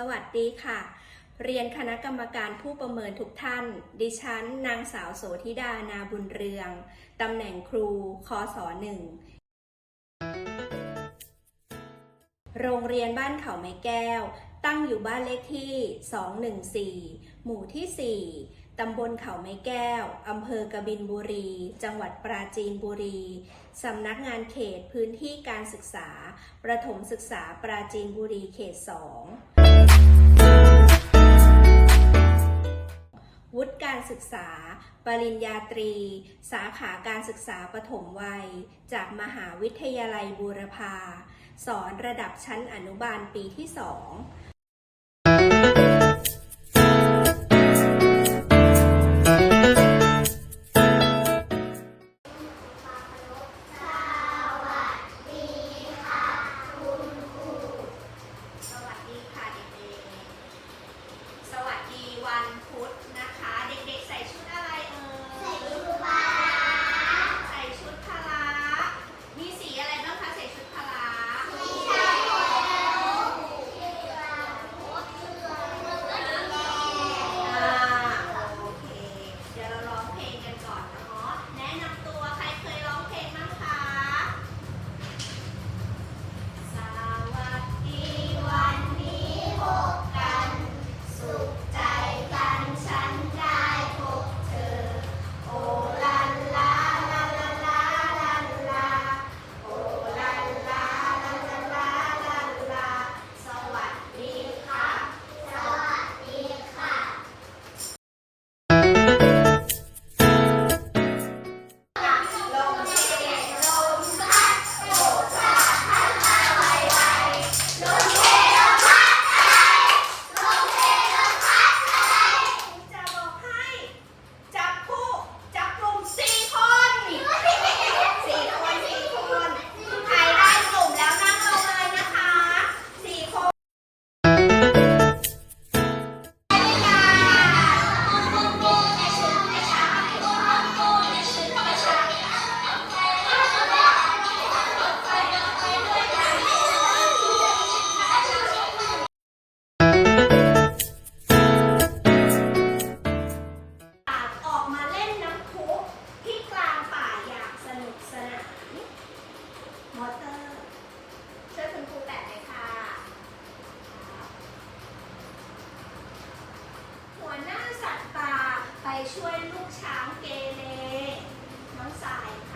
สวัสดีค่ะ เรียนคณะกรรมการผู้ประเมินทุกท่าน ดิฉัน นางสาวโสธิดานาบุญเรือง ตำแหน่งครู คศหนึ่ง โรงเรียนบ้านเขาไม้แก้ว ตั้งอยู่บ้านเลขที่ 214 หมู่ที่ 4 ตำบลเขาไม้แก้ว อำเภอกบินบุรี จังหวัดปราจีนบุรี สำนักงานเขตพื้นที่การศึกษา ประถมศึกษาปราจีนบุรีเขต 2 วุฒิการศึกษา ปริญญาตรี สาขาการศึกษาปฐมวัย จากมหาวิทยาลัยบูรพา สอนระดับชั้นอนุบาลปีที่สอง ช่วยลูกช้างเกเรน้องสายค่ะ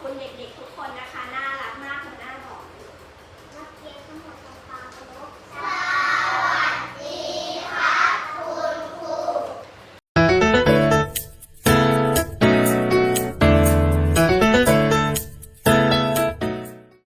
คุณเด็กๆทุกคนนะคะ น่ารักมากคุณน่าบอกนักเรียนทั้งหมด